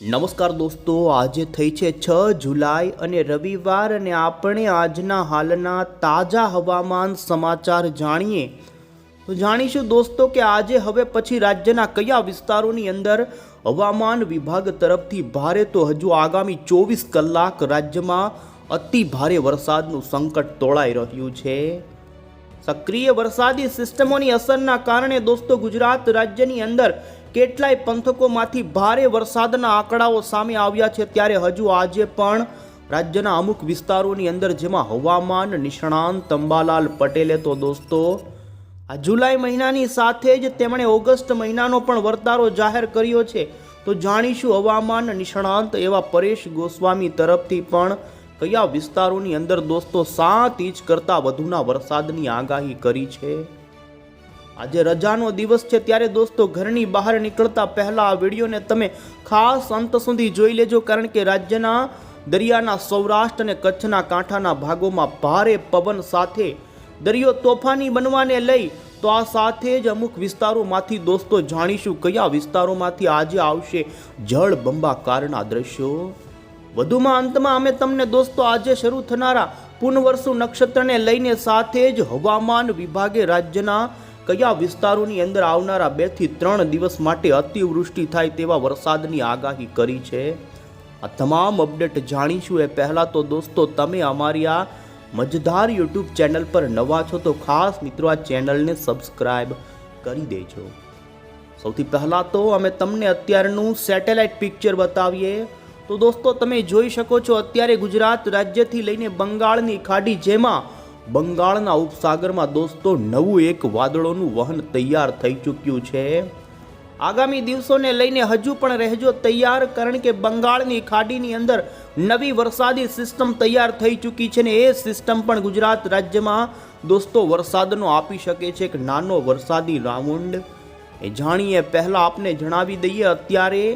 નમસ્કાર દોસ્તો, આજે થઈ છે છ જુલાઈ અને રવિવાર અને આપણે આજના હાલના તાજા હવામાન સમાચાર જાણીએ. તો જાણીશું દોસ્તો કે આજે હવે પછી રાજ્યના કયા વિસ્તારોની અંદર હવામાન વિભાગ તરફથી ભારે તો હજુ આગામી ચોવીસ કલાક રાજ્યમાં અતિ ભારે વરસાદનું સંકટ તોળાઈ રહ્યું છે. સક્રિય વરસાદી સિસ્ટમોની અસરના કારણે દોસ્તો ગુજરાત રાજ્યની અંદર કેટલાય પંથકોમાંથી ભારે વરસાદના આંકડાઓ સામે આવ્યા છે ત્યારે હજુ આજે પણ રાજ્યના અમુક વિસ્તારોની અંદર જેમાં હવામાન નિષ્ણાંત અંબાલાલ પટેલે તો દોસ્તો, આ જુલાઈ મહિનાની સાથે જ તેમણે ઓગસ્ટ મહિનાનો પણ વર્તારો જાહેર કર્યો છે. તો જાણીશું હવામાન નિષ્ણાંત એવા પરેશ ગોસ્વામી તરફથી પણ કયા વિસ્તારોની અંદર દોસ્તો સાત ઇંચ કરતાં વધુના વરસાદની આગાહી કરી છે. આજે રજાનો દિવસ છે ત્યારે દોસ્તો ઘરની બહાર નીકળતા પહેલાં આ વિડીયોને તમે ખાસ અંત સુધી જોઈ લેજો, કારણ કે રાજ્યના દરિયાના સૌરાષ્ટ્ર અને કચ્છના કાંઠાના ભાગોમાં ભારે પવન સાથે દરિયો તોફાની બનવાને લઈ તો આ સાથે જ અમુક વિસ્તારોમાંથી દોસ્તો જાણીશું કયા વિસ્તારોમાંથી આજે આવશે જળ બંબાકારના દ્રશ્યો. વધુમાં અંતમાં અમે તમને દોસ્તો આજે શરૂ થનારા પુનવર્ષુ નક્ષત્રને લઈને સાથે જ હવામાન વિભાગે રાજ્યના કયા વિસ્તારોની અંદર આવનારા બેથી ત્રણ દિવસ માટે અતિવૃષ્ટિ થાય તેવા વરસાદની આગાહી કરી છે? આ તમામ અપડેટ જાણીશું. એ પહેલાં તો દોસ્તો, તમે અમારી આ મજધાર યુટ્યુબ ચેનલ પર નવા છો તો ખાસ મિત્રો આ ચેનલને સબસ્ક્રાઈબ કરી દેજો. સૌથી પહેલાં તો અમે તમને અત્યારનું સેટેલાઇટ પિક્ચર બતાવીએ. તો દોસ્તો, તમે જોઈ શકો છો, અત્યારે ગુજરાત રાજ્યથી લઈને બંગાળની ખાડી જેમાં બંગાળના ઉપસાગરમાં દોસ્તો નવું એક વાદળોનું વહન તૈયાર થઈ ચૂક્યું છે. આગામી દિવસોને લઈને હજુ પણ રહેજો તૈયાર, કારણ કે બંગાળની ખાડીની અંદર નવી વરસાદી સિસ્ટમ તૈયાર થઈ ચૂકી છે ને એ સિસ્ટમ પણ ગુજરાત રાજ્યમાં દોસ્તો વરસાદનો આપી શકે છે એક નાનો વરસાદી રાઉન્ડ. એ જાણીએ, પહેલાં આપને જણાવી દઈએ અત્યારે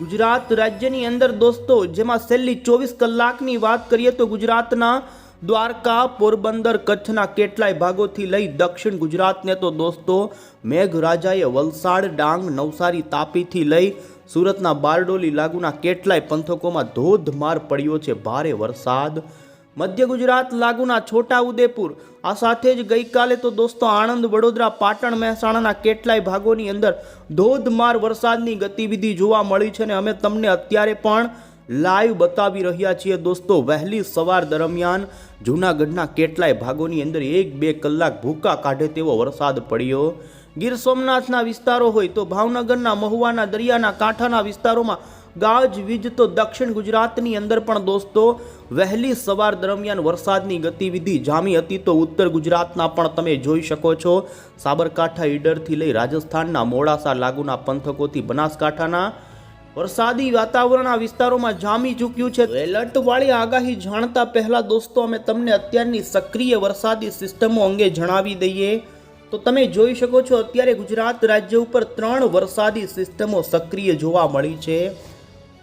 ગુજરાત રાજ્યની અંદર દોસ્તો, જેમાં છેલ્લી ચોવીસ કલાકની વાત કરીએ તો ગુજરાતના દ્વારકા, પોરબંદર કચ્છના કેટલાય ભાગોથી લઈ દક્ષિણ ગુજરાતને તો દોસ્તો મેઘરાજાએ વલસાડ, ડાંગ, નવસારી તાપીથી લઈ સુરતના બારડોલી લાગુના કેટલાય પંથકોમાં ધોધમાર પડ્યો છે ભારે વરસાદ. મધ્ય ગુજરાત લાગુના છોટા ઉદેપુર આ સાથે જ ગઈકાલે તો દોસ્તો આણંદ, વડોદરા, પાટણ, મહેસાણાના કેટલાય ભાગોની અંદર ધોધમાર વરસાદની ગતિવિધિ જોવા મળી છે અને અમે તમને અત્યારે પણ લાઈવ બતાવી રહ્યા છીએ દોસ્તો, વહેલી સવાર દરમિયાન જૂનાગઢના કેટલાય ભાગોની અંદર એક બે કલાક ભૂકા કાઢે તેવો વરસાદ પડ્યો. ગીર સોમનાથના વિસ્તારો હોય તો ભાવનગરના મહુવાના દરિયાના કાંઠાના વિસ્તારોમાં ગાજ વીજ તો દક્ષિણ ગુજરાતની અંદર પણ દોસ્તો, વહેલી સવાર દરમિયાન વરસાદની ગતિવિધિ જામી હતી તો ઉત્તર ગુજરાતના પણ તમે જોઈ શકો છો. સાબરકાંઠા ઈડરથી લઈ રાજસ્થાનના મોડાસા લાગુના પંથકોથી બનાસકાંઠાના વરસાદી વાતાવરણ આ વિસ્તારોમાં જામી ચૂક્યું છે. એલર્ટ વાળી આગાહી જાણતા પહેલા દોસ્તો, અમે તમને અત્યારની સક્રિય વરસાદી સિસ્ટમો અંગે જણાવી દઈએ. તો તમે જોઈ શકો છો, અત્યારે ગુજરાત રાજ્ય ઉપર ત્રણ વરસાદી સિસ્ટમો સક્રિય જોવા મળી છે.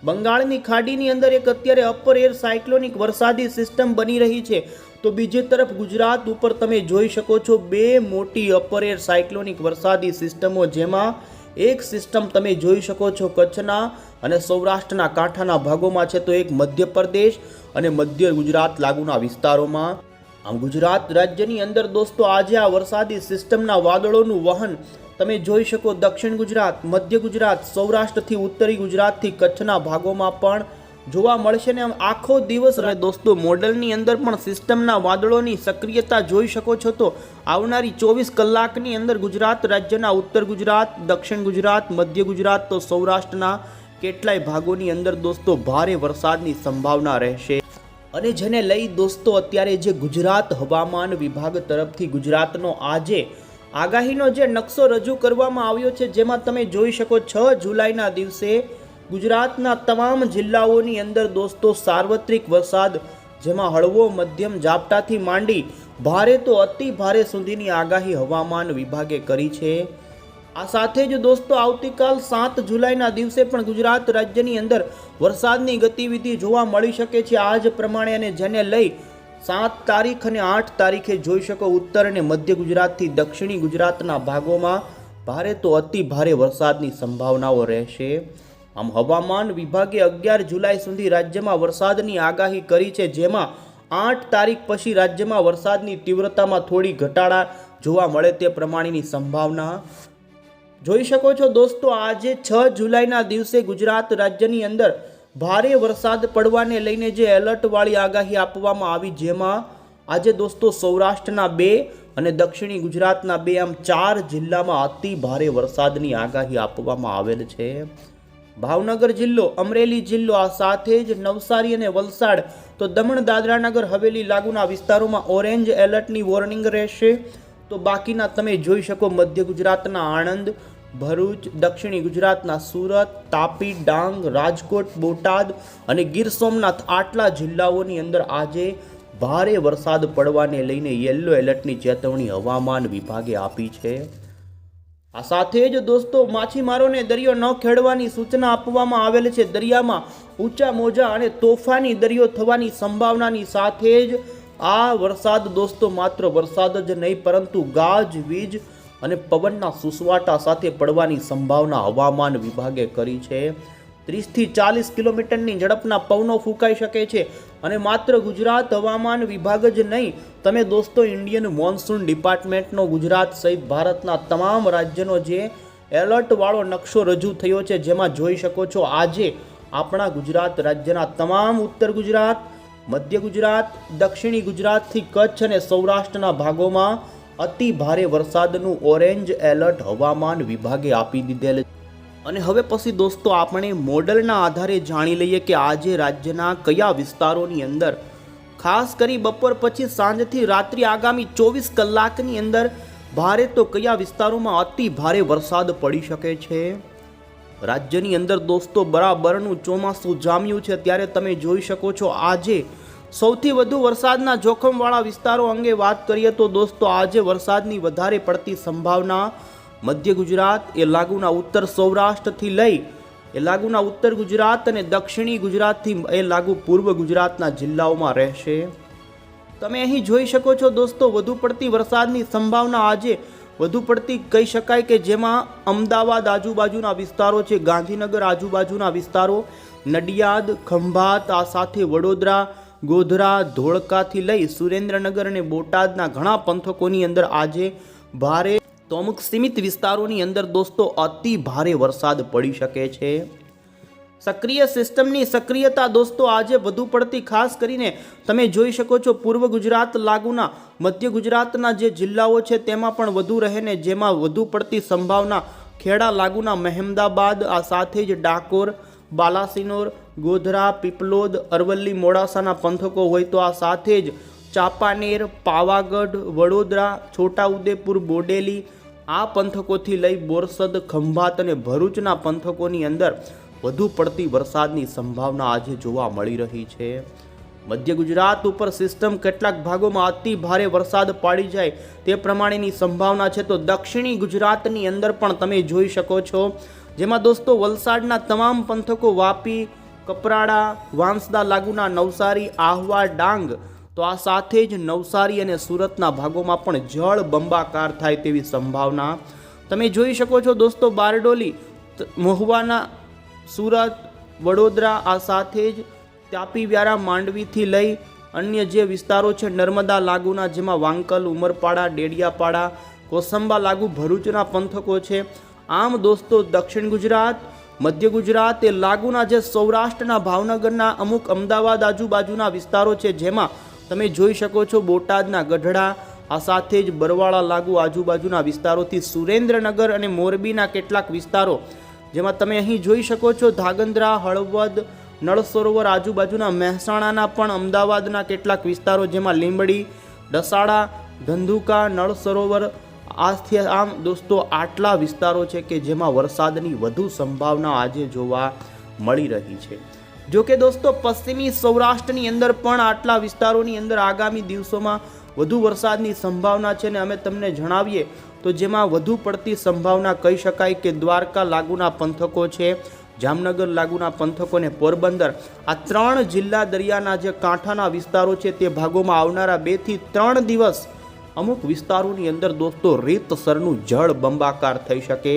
બંગાળની ખાડીની અંદર એક અત્યારે અપર એર સાયક્લોનિક વરસાદી સિસ્ટમ બની રહી છે. તો બીજી તરફ ગુજરાત ઉપર તમે જોઈ શકો છો, બે મોટી અપર એર સાયક્લોનિક વરસાદી સિસ્ટમો, જેમાં એક સિસ્ટમ તમે જોઈ શકો છો કચ્છના અને સૌરાષ્ટ્રના કાંઠાના ભાગોમાં છે તો એક મધ્યપ્રદેશ અને મધ્ય ગુજરાત લાગુના વિસ્તારોમાં. આમ ગુજરાત રાજ્યની અંદર દોસ્તો આજે આ વરસાદી સિસ્ટમના વાદળોનું વહન તમે જોઈ શકો દક્ષિણ ગુજરાત, મધ્ય ગુજરાત, સૌરાષ્ટ્રથી ઉત્તરી ગુજરાતથી કચ્છના ભાગોમાં પણ જોવા મળશે ને આખો દિવસ અને દોસ્તો મોડલની અંદર પણ સિસ્ટમના વાદળોની સક્રિયતા જોઈ શકો છો તો આવનારી ચોવીસ કલાકની અંદર ગુજરાત રાજ્યના ઉત્તર ગુજરાત દક્ષિણ ગુજરાત મધ્ય ગુજરાત તો સૌરાષ્ટ્રના કેટલાય ભાગોની અંદર દોસ્તો ભારે વરસાદની સંભાવના રહેશે. અને જેને લઈ દોસ્તો અત્યારે જે ગુજરાત હવામાન વિભાગ તરફથી ગુજરાતનો આજે આગાહીનો જે નકશો રજૂ કરવામાં આવ્યો છે જેમાં તમે જોઈ શકો છ જુલાઈના દિવસે ગુજરાતના તમામ જિલ્લાઓની અંદર દોસ્તો સાર્વત્રિક વરસાદ, જેમાં હળવો મધ્યમ ઝાપટાથી માંડી ભારે તો અતિ ભારે સુધીની આગાહી હવામાન વિભાગે કરી છે. આ સાથે જ દોસ્તો આવતીકાલ સાત જુલાઈના દિવસે પણ ગુજરાત રાજ્યની અંદર વરસાદની ગતિવિધિ જોવા મળી શકે છે. આ જ પ્રમાણે અને જેને લઈ સાત તારીખ અને આઠ તારીખે જોઈ શકો ઉત્તર અને મધ્ય ગુજરાતથી દક્ષિણી ગુજરાતના ભાગોમાં ભારે તો અતિ ભારે વરસાદની સંભાવનાઓ રહેશે. આમ હવામાન વિભાગે અગિયાર જુલાઈ સુધી રાજ્યમાં વરસાદની આગાહી કરી છે, જેમાં આઠ તારીખ પછી રાજ્યમાં વરસાદની તીવ્રતામાં થોડી ઘટાડા જોવા મળે તે પ્રમાણેની સંભાવના. જોઈ શકો છો દોસ્તો, આજે છ જુલાઈના દિવસે ગુજરાત રાજ્યની અંદર ભારે વરસાદ પડવાને લઈને જે એલર્ટવાળી આગાહી આપવામાં આવી, જેમાં આજે દોસ્તો સૌરાષ્ટ્રના બે અને દક્ષિણી ગુજરાતના બે, આમ ચાર જિલ્લામાં અતિ ભારે વરસાદની આગાહી આપવામાં આવેલ છે. ભાવનગર જિલ્લો, અમરેલી જિલ્લો, આ સાથે જ નવસારી અને વલસાડ. તો દમણ, દાદરાનગર, હવેલી લાગુના વિસ્તારોમાં ઓરેન્જ એલર્ટની વોર્નિંગ રહેશે. તો બાકીના તમે જોઈ શકો મધ્ય ગુજરાતના આણંદ, ભરૂચ, દક્ષિણી ગુજરાતના સુરત, તાપી, ડાંગ, રાજકોટ, બોટાદ અને ગીર સોમનાથ આટલા જિલ્લાઓની અંદર આજે ભારે વરસાદ પડવાને લઈને યલો એલર્ટની ચેતવણી હવામાન વિભાગે આપી છે. આ સાથે જ દોસ્તો, માછીમારોને દરિયો ન ખેડવાની સૂચના આપવામાં આવેલ છે. દરિયામાં ઊંચા મોજા અને તોફાની દરિયો થવાની સંભાવનાની સાથે જ આ વરસાદ દોસ્તો માત્ર વરસાદ જ નહીં, પરંતુ ગાજ, વીજ અને પવનના સુસવાટા સાથે પડવાની સંભાવના હવામાન વિભાગે કરી છે. ત્રીસથી ચાલીસ કિલોમીટરની ઝડપના પવનો ફૂંકાઈ શકે છે અને માત્ર ગુજરાત હવામાન વિભાગ જ નહીં, તમે દોસ્તો ઇન્ડિયન મોન્સૂન ડિપાર્ટમેન્ટનો ગુજરાત સહિત ભારતના તમામ રાજ્યનો જે એલર્ટવાળો નકશો રજૂ થયો છે, જેમાં જોઈ શકો છો આજે આપણા ગુજરાત રાજ્યના તમામ ઉત્તર ગુજરાત, મધ્ય ગુજરાત, દક્ષિણી ગુજરાતથી કચ્છ અને સૌરાષ્ટ્રના ભાગોમાં અતિ ભારે વરસાદનું ઓરેન્જ એલર્ટ હવામાન વિભાગે આપી દીધેલ છે અને હવે પછી દોસ્તો આપણે મોડલના આધારે જાણી લઈએ કે આજે રાજ્યના કયા વિસ્તારોની અંદર, ખાસ કરી બપોર પછી સાંજથી રાત્રિ આગામી ચોવીસ કલાકની અંદર ભારે તો કયા વિસ્તારોમાં અતિ ભારે વરસાદ પડી શકે છે? રાજ્યની અંદર દોસ્તો બરાબરનું ચોમાસું જામ્યું છે ત્યારે તમે જોઈ શકો છો આજે સૌથી વધુ વરસાદના જોખમવાળા વિસ્તારો અંગે વાત કરીએ તો દોસ્તો આજે વરસાદની વધારે પડતી સંભાવના મધ્ય ગુજરાત એ લાગુના ઉત્તર સૌરાષ્ટ્રથી લઈ, એ લાગુના ઉત્તર ગુજરાત અને દક્ષિણી ગુજરાતથી એ લાગુ પૂર્વ ગુજરાતના જિલ્લાઓમાં રહેશે. તમે અહીં જોઈ શકો છો દોસ્તો, વધુ પડતી વરસાદની સંભાવના આજે, વધુ પડતી કહી શકાય કે જેમાં અમદાવાદ આજુબાજુના વિસ્તારો છે, ગાંધીનગર આજુબાજુના વિસ્તારો, નડિયાદ, ખંભાત, આ સાથે વડોદરા, ગોધરા, ધોળકાથી લઈ સુરેન્દ્રનગર અને બોટાદના ઘણા પંથકોની અંદર આજે ભારે તો અમુક સીમિત વિસ્તારોની અંદર દોસ્તો અતિ ભારે વરસાદ પડી શકે છે. સક્રિય સિસ્ટમની સક્રિયતા દોસ્તો આજે વધુ પડતી ખાસ કરીને તમે જોઈ શકો છો પૂર્વ ગુજરાત લાગુના, મધ્ય ગુજરાતના જે જિલ્લાઓ છે તેમાં પણ વધુ રહેને જેમાં વધુ પડતી સંભાવના ખેડા લાગુના મહેમદાબાદ, આ સાથે જ ડાકોર, બાલાસિનોર, ગોધરા, પીપલોદ, અરવલ્લી, મોડાસાના પંથકો હોય તો આ સાથે જ ચાંપાનેર, પાવાગઢ, વડોદરા, છોટાઉદેપુર, બોડેલી આ પંથકોથી લઈ બોરસદ, ખંભાત અને ભરૂચના પંથકોની અંદર વધુ પડતી વરસાદની સંભાવના આજે જોવા મળી રહી છે. મધ્ય ગુજરાત ઉપર સિસ્ટમ કેટલાક ભાગોમાં અતિ ભારે વરસાદ પાડી જાય તે પ્રમાણેની સંભાવના છે તો દક્ષિણી ગુજરાતની અંદર પણ તમે જોઈ શકો છો. જેમાં દોસ્તો, વલસાડના તમામ પંથકો વાપી, કપરાડા, વાંસદા, લાગુના, નવસારી, આહવા, ડાંગ તો આ સાથે જ નવસારી અને સુરતના ભાગોમાં પણ જળ બંબાકાર થાય તેવી સંભાવના. તમે જોઈ શકો છો દોસ્તો, બારડોલી મહુવાના, સુરત, વડોદરા, આ સાથે જ તાપી વ્યારા માંડવીથી લઈ અન્ય જે વિસ્તારો છે, નર્મદા લાગુના, જેમાં વાંકલ, ઉમરપાડા, ડેડિયાપાડા, કોસંબા લાગુ, ભરૂચના પંથકો છે. આમ દોસ્તો, દક્ષિણ ગુજરાત, મધ્ય ગુજરાત એ લાગુના જે સૌરાષ્ટ્રના, ભાવનગરના અમુક અમદાવાદ આજુબાજુના વિસ્તારો છે, જેમાં તમે જોઈ શકો છો બોટાદના ગઢડા, આ સાથે જ બરવાળા લાગુ આજુબાજુના વિસ્તારોથી સુરેન્દ્રનગર અને મોરબીના કેટલાક વિસ્તારો, જેમાં તમે અહીં જોઈ શકો છો ધાગંદ્રા, હળવદ નળ સરોવર આજુબાજુના મહેસાણાના પણ અમદાવાદના કેટલાક વિસ્તારો, જેમાં લીંબડી ડસાડા ધંધુકા નળ સરોવર આથી આમ દોસ્તો આટલા વિસ્તારો છે કે જેમાં વરસાદની વધુ સંભાવના આજે જોવા મળી રહી છે. જો કે દોસ્તો, પશ્ચિમી સૌરાષ્ટ્રની અંદર પણ આટલા વિસ્તારોની અંદર આગામી દિવસોમાં વધુ વરસાદની સંભાવના છે ને અમે તમને જણાવીએ, તો જેમાં વધુ પડતી સંભાવના કહી શકાય કે દ્વારકા લાગુના પંથકો છે, જામનગર લાગુના પંથકો ને પોરબંદર. આ ત્રણ જિલ્લા દરિયાના જે કાંઠાના વિસ્તારો છે તે ભાગોમાં આવનારા બેથી ત્રણ દિવસ અમુક વિસ્તારોની અંદર દોસ્તો રીતસરનું જળ બંબાકાર થઈ શકે.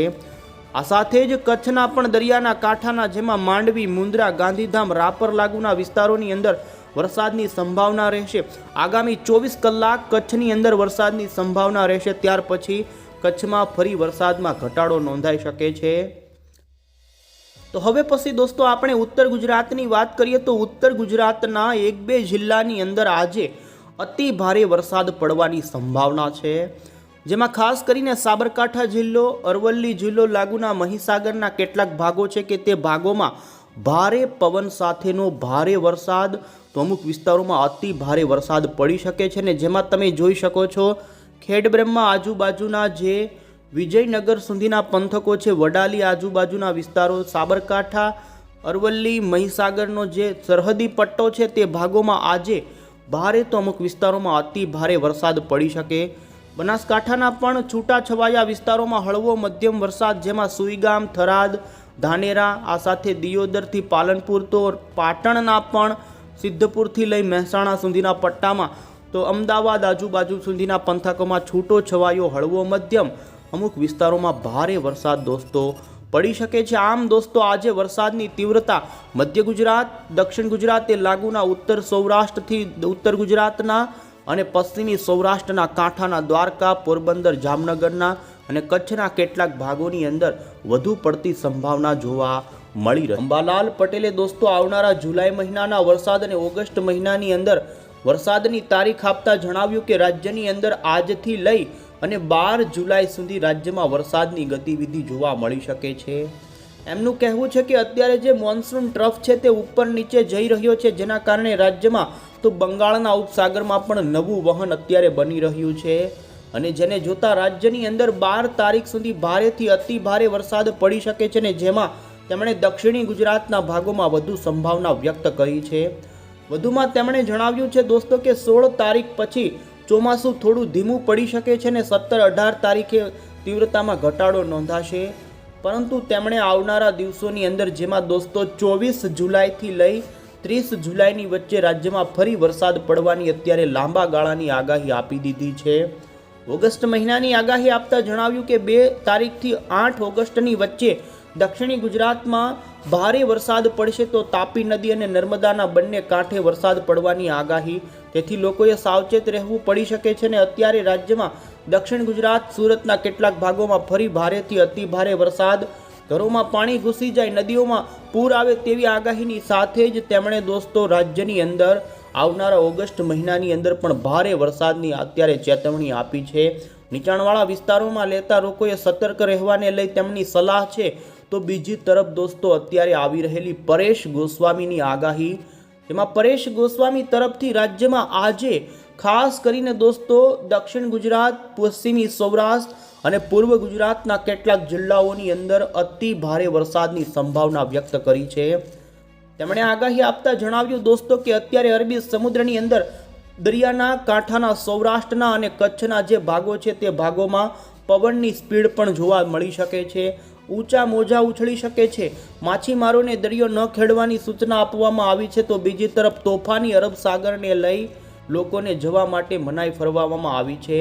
આ સાથે જ કચ્છના પણ દરિયાના કાંઠાના જેમાં માંડવી મુન્દ્રા ગાંધીધામ, રાપર લાગુના વિસ્તારોની અંદર વરસાદની સંભાવના રહેશે. આગામી ચોવીસ કલાક કચ્છની અંદર વરસાદની સંભાવના રહેશે. ત્યાર પછી કચ્છમાં ફરી વરસાદમાં ઘટાડો નોંધાઈ શકે છે. તો હવે પછી દોસ્તો આપણે ઉત્તર ગુજરાતની વાત કરીએ તો ઉત્તર ગુજરાતના એક બે જિલ્લાની અંદર આજે અતિ ભારે વરસાદ પડવાની સંભાવના છે. જેમાં ખાસ કરીને સાબરકાંઠા જિલ્લો, અરવલ્લી જિલ્લો લાગુના મહીસાગરના કેટલાક ભાગો છે કે તે ભાગોમાં ભારે પવન સાથેનો ભારે વરસાદ, તો અમુક વિસ્તારોમાં અતિ ભારે વરસાદ પડી શકે છે ને જેમાં તમે જોઈ શકો છો, ખેડબ્રહ્મા આજુબાજુના જે વિજયનગર સુધીના પંથકો છે, વડાલી આજુબાજુના વિસ્તારો, સાબરકાંઠા, અરવલ્લી, મહીસાગરનો જે સરહદી પટ્ટો છે તે ભાગોમાં આજે ભારે તો અમુક વિસ્તારોમાં અતિ ભારે વરસાદ પડી શકે. બનાસકાંઠાના પણ છૂટાછવાયા વિસ્તારોમાં હળવો મધ્યમ વરસાદ, જેમાં સુઈગામ, થરાદ, ધાનેરા, આ સાથે દિયોદરથી પાલનપુર તો પાટણના પણ સિદ્ધપુરથી લઈ મહેસાણા સુધીના પટ્ટામાં. તો અમદાવાદ આજુબાજુ સુધીના પંથકોમાં છૂટો છવાયો હળવો મધ્યમ. અમુક વિસ્તારોમાં ભારે વરસાદ દોસ્તો પડી શકે છે. આમ દોસ્તો, આજે વરસાદની તીવ્રતા મધ્ય ગુજરાત, દક્ષિણ ગુજરાત એ લાગુના ઉત્તર સૌરાષ્ટ્રથી ઉત્તર ગુજરાતના અને પશ્ચિમી સૌરાષ્ટ્રના કાંઠાના દ્વારકા, પોરબંદર, જામનગરના અને કચ્છના કેટલાક ભાગોની અંદર વધુ પડતી સંભાવના જોવા મળી રહી. અંબાલાલ પટેલે દોસ્તો, આવનારા જુલાઈ મહિનાના વરસાદ અને ઓગસ્ટ મહિનાની અંદર વરસાદની તારીખ આપતા જણાવ્યું કે રાજ્યની અંદર આજથી લઈ અને બાર જુલાઈ સુધી રાજ્યમાં વરસાદની ગતિવિધિ જોવા મળી શકે છે. એમનું કહેવું છે કે અત્યારે જે મોન્સૂન ટ્રફ છે તે ઉપર નીચે જઈ રહ્યો છે, જેના કારણે રાજ્યમાં તો બંગાળના ઉપસાગરમાં પણ નવું વહન અત્યારે બની રહ્યું છે. અને જેને જોતા રાજ્યની અંદર બાર તારીખ સુધી ભારેથી અતિ ભારે વરસાદ પડી શકે છે ને જેમાં તેમણે દક્ષિણી ગુજરાતના ભાગોમાં વધુ સંભાવના વ્યક્ત કરી છે. વધુમાં તેમણે જણાવ્યું છે, દોસ્તો, કે સોળ તારીખ પછી ચોમાસું થોડું ધીમું પડી શકે છે ને સત્તર અઢાર તારીખે તીવ્રતામાં ઘટાડો નોંધાશે. પરંતુ તેમણે આવનારા દિવસોની અંદર જેમાં દોસ્તો ચોવીસ જુલાઈથી લઈ ત્રીસ જુલાઈની વચ્ચે રાજ્યમાં ફરી વરસાદ પડવાની અત્યારે લાંબા ગાળાની આગાહી આપી દીધી છે. ઓગસ્ટ મહિનાની આગાહી આપતા જણાવ્યું કે બે તારીખથી આઠ ઓગસ્ટની વચ્ચે દક્ષિણી ગુજરાતમાં ભારે વરસાદ પડશે તો તાપી નદી અને નર્મદાના બંને કાંઠે વરસાદ પડવાની આગાહી. તેથી લોકોએ સાવચેત રહેવું પડી શકે છે ને અત્યારે રાજ્યમાં દક્ષિણ ગુજરાત, સુરતના કેટલાક ભાગોમાં ફરી ભારેથી અતિ ભારે વરસાદ. ઘરોમાં પાણી ઘૂસી જાય, નદીઓમાં પૂર આવે તેવી આગાહીની સાથે જ તેમણે દોસ્તો રાજ્યની અંદર આવનારા ઓગસ્ટ મહિનાની અંદર પણ ભારે વરસાદની અત્યારે ચેતવણી આપી છે. નીચાણવાળા વિસ્તારોમાં લેતા લોકોએ સતર્ક રહેવાને લઈ તેમની સલાહ છે. તો બીજી તરફ દોસ્તો, અત્યારે આવી રહેલી પરેશ ગોસ્વામીની આગાહી. જેમાં પરેશ ગોસ્વામી તરફથી રાજ્યમાં આજે ખાસ કરીને દોસ્તો, દક્ષિણ ગુજરાત, પશ્ચિમી સૌરાષ્ટ્ર અને પૂર્વ ગુજરાતના કેટલાક જિલ્લાઓની અંદર અતિ ભારે વરસાદની સંભાવના વ્યક્ત કરી છે. તેમણે આગાહી આપતા જણાવ્યું, દોસ્તો, કે અત્યારે અરબી સમુદ્રની અંદર દરિયાના, કાંઠાના, સૌરાષ્ટ્રના અને કચ્છના જે ભાગો છે તે ભાગોમાં પવનની સ્પીડ પણ જોવા મળી શકે છે. ઊંચા મોજા ઉછળી શકે છે. માછીમારોને દરિયો ન ખેડવાની સૂચના આપવામાં આવી છે તો બીજી તરફ તોફાની અરબ સાગરને લઈ લોકોને જવા માટે મનાઈ ફરવામાં આવી છે.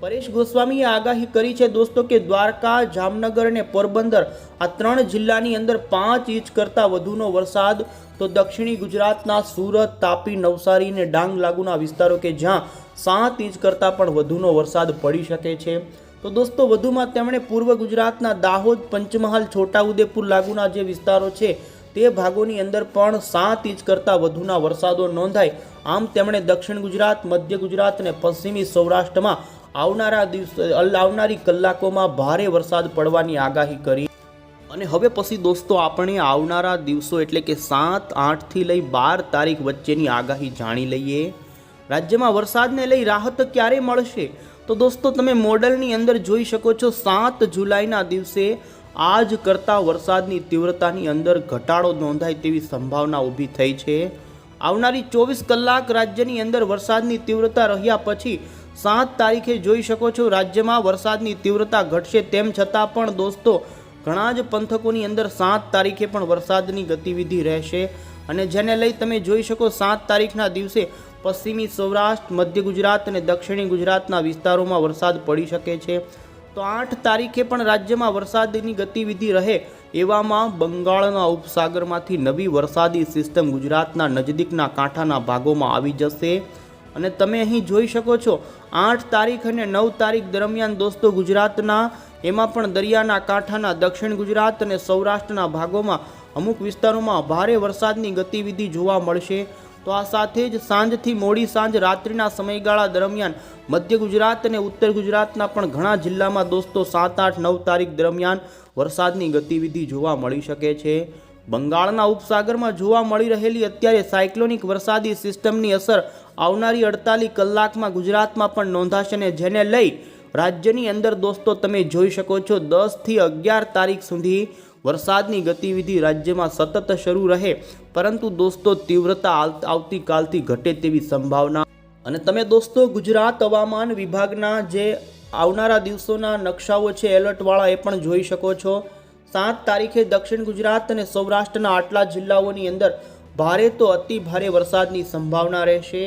પરેશ ગોસ્વામીએ આગાહી કરી છે દોસ્તો કે દ્વારકા, જામનગર અને પોરબંદર આ ત્રણ જિલ્લાની અંદર પાંચ ઇંચ કરતાં વધુનો વરસાદ. તો દક્ષિણી ગુજરાતના સુરત, તાપી, નવસારી અને ડાંગ લાગુના વિસ્તારો કે જ્યાં સાત ઇંચ કરતાં પણ વધુનો વરસાદ પડી શકે છે. તો દોસ્તો વધુમાં તેમણે પૂર્વ ગુજરાતના દાહોદ, પંચમહાલ, છોટાઉદેપુર લાગુના જે વિસ્તારો છે તે ભાગોની અંદર પણ સાત ઇંચ કરતાં વધુના વરસાદો નોંધાય. આમ તેમણે દક્ષિણ ગુજરાત, મધ્ય ગુજરાત અને પશ્ચિમી સૌરાષ્ટ્રમાં આવનારા દિવસ આવનારી કલાકોમાં ભારે વરસાદ પડવાની આગાહી કરી. અને હવે પછી દોસ્તો આપણે આવનારા દિવસો એટલે કે સાત, આઠથી લઈ બાર તારીખ વચ્ચેની આગાહી જાણી લઈએ. રાજ્યમાં વરસાદને લઈ રાહત ક્યારે મળશે? તો દોસ્તો તમે મોડલની અંદર જોઈ શકો છો, સાત જુલાઈના દિવસે આજ કરતાં વરસાદની તીવ્રતાની અંદર ઘટાડો નોંધાય તેવી સંભાવના ઊભી થઈ છે. આવનારી ચોવીસ કલાક રાજ્યની અંદર વરસાદની તીવ્રતા રહ્યા પછી સાત તારીખે જોઈ શકો છો, રાજ્યમાં વરસાદની તીવ્રતા ઘટશે તેમ છતાં પણ દોસ્તો, ઘણા જ પંથકોની અંદર સાત તારીખે પણ વરસાદની ગતિવિધિ રહેશે. અને જેને લઈ તમે જોઈ શકો, સાત તારીખના દિવસે પશ્ચિમી સૌરાષ્ટ્ર, મધ્ય ગુજરાત અને દક્ષિણી ગુજરાતના વિસ્તારોમાં વરસાદ પડી શકે છે. તો આઠ તારીખે પણ રાજ્યમાં વરસાદની ગતિવિધિ રહે એવામાં બંગાળના ઉપસાગરમાંથી નવી વરસાદી સિસ્ટમ ગુજરાતના નજદીકના કાંઠાના ભાગોમાં આવી જશે. અને તમે અહીં જોઈ શકો છો, આઠ તારીખ અને નવ તારીખ દરમિયાન દોસ્તો ગુજરાતના, એમાં પણ દરિયાના કાંઠાના દક્ષિણ ગુજરાત અને સૌરાષ્ટ્રના ભાગોમાં અમુક વિસ્તારોમાં ભારે વરસાદની ગતિવિધિ જોવા મળશે. તો આ સાથે જ સાંજથી મોડી સાંજ રાત્રિના સમયગાળા દરમિયાન મધ્ય ગુજરાત અને ઉત્તર ગુજરાતના પણ ઘણા જિલ્લામાં દોસ્તો સાત, આઠ, નવ તારીખ દરમિયાન વરસાદની ગતિવિધિ જોવા મળી શકે છે. બંગાળના ઉપસાગરમાં જોવા મળી રહેલી અત્યારે સાયક્લોનિક વરસાદી સિસ્ટમની અસર આવનારી અડતાલીસ કલાકમાં ગુજરાતમાં પણ નોંધાશે ને જેને લઈ રાજ્યની અંદર દોસ્તો તમે જોઈ શકો છો, દસથી અગિયાર તારીખ સુધી વરસાદની ગતિવિધિ રાજ્યમાં સતત શરૂ રહે, પરંતુ દોસ્તો, તીવ્રતા આવતીકાલથી ઘટે તેવી સંભાવના. અને તમે દોસ્તો, ગુજરાત હવામાન વિભાગના જે આવનારા દિવસોના નકશાઓ છે એલર્ટવાળા એ પણ જોઈ શકો છો. સાત તારીખે દક્ષિણ ગુજરાત અને સૌરાષ્ટ્રના આટલા જિલ્લાઓની અંદર ભારે તો અતિ ભારે વરસાદની સંભાવના રહેશે.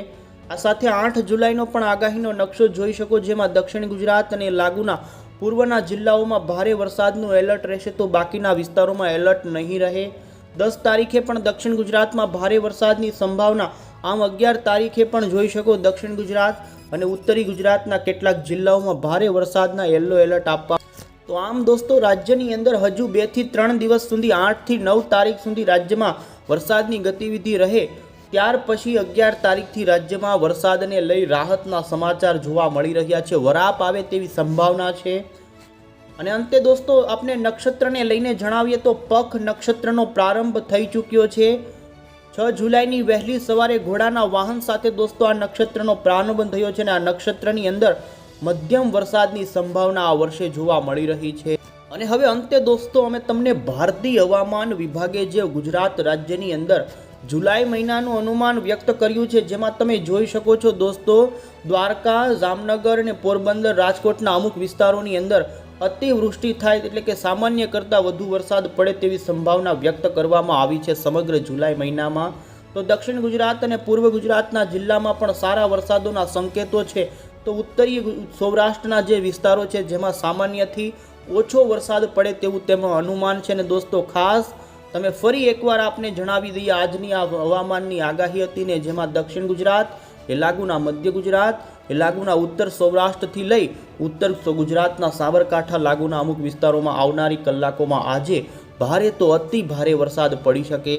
આ સાથે આઠ જુલાઈનો પણ આગાહીનો નકશો જોઈ શકો, જેમાં દક્ષિણ ગુજરાત અને લાગુના પૂર્વના જિલ્લાઓમાં ભારે વરસાદનું એલર્ટ રહેશે તો બાકીના વિસ્તારોમાં એલર્ટ નહીં રહે. દસ તારીખે પણ દક્ષિણ ગુજરાતમાં ભારે વરસાદની સંભાવના. આમ અગિયાર તારીખે પણ જોઈ શકો દક્ષિણ ગુજરાત અને ઉત્તરી ગુજરાતના કેટલાક જિલ્લાઓમાં ભારે વરસાદના યલો એલર્ટ આપવા. તો આમ દોસ્તો, રાજ્યની અંદર હજુ બેથી ત્રણ દિવસ સુધી આઠથી નવ તારીખ સુધી રાજ્યમાં વરસાદની ગતિવિધિ રહે. ત્યાર પછી અગિયાર તારીખથી રાજ્યમાં વરસાદને લઈ રાહતના સમાચાર જોવા મળી રહ્યા છે. વરાપ આવે તેવી સંભાવના છે. અને અંતે દોસ્તો આપણે નક્ષત્રને લઈને જણાવીએ તો પખ નક્ષત્રનો પ્રારંભ થઈ ચૂક્યો છે. છ જુલાઈની વહેલી સવારે ઘોડાના વાહન સાથે દોસ્તો, આ નક્ષત્રનો પ્રારંભ થયો છે અને આ નક્ષત્રની અંદર મધ્યમ વરસાદની સંભાવના આ વર્ષે જોવા મળી રહી છે. અને હવે અંતે દોસ્તો, અમે તમને ભારતીય હવામાન વિભાગે જે ગુજરાત રાજ્યની અંદર જુલાઈ મહિનાનું અનુમાન વ્યક્ત કર્યું છે, જેમાં તમે જોઈ શકો છો દોસ્તો, દ્વારકા, જામનગર અને પોરબંદર રાજકોટના અમુક વિસ્તારોની અંદર અતિવૃષ્ટિ થાય એટલે કે સામાન્ય કરતાં વધુ વરસાદ પડે તેવી સંભાવના વ્યક્ત કરવામાં આવી છે સમગ્ર જુલાઈ મહિનામાં. તો દક્ષિણ ગુજરાત અને પૂર્વ ગુજરાતના જિલ્લામાં પણ સારા વરસાદોના સંકેતો છે. તો ઉત્તરીય સૌરાષ્ટ્રના જે વિસ્તારો છે, જેમાં સામાન્યથી ઓછો વરસાદ પડે તેવું તેમનું અનુમાન છે. અને દોસ્તો, ખાસ તમે ફરી એકવાર આપને જણાવી દઈએ આજની આ હવામાનની આગાહી હતી ને જેમાં દક્ષિણ ગુજરાત લાગુના મધ્ય ગુજરાત લાગુના ઉત્તર સૌરાષ્ટ્રથી લઈ ઉત્તર ગુજરાતના સાબરકાંઠા લાગુના અમુક વિસ્તારોમાં આવનારી કલાકોમાં આજે ભારે તો અતિ ભારે વરસાદ પડી શકે.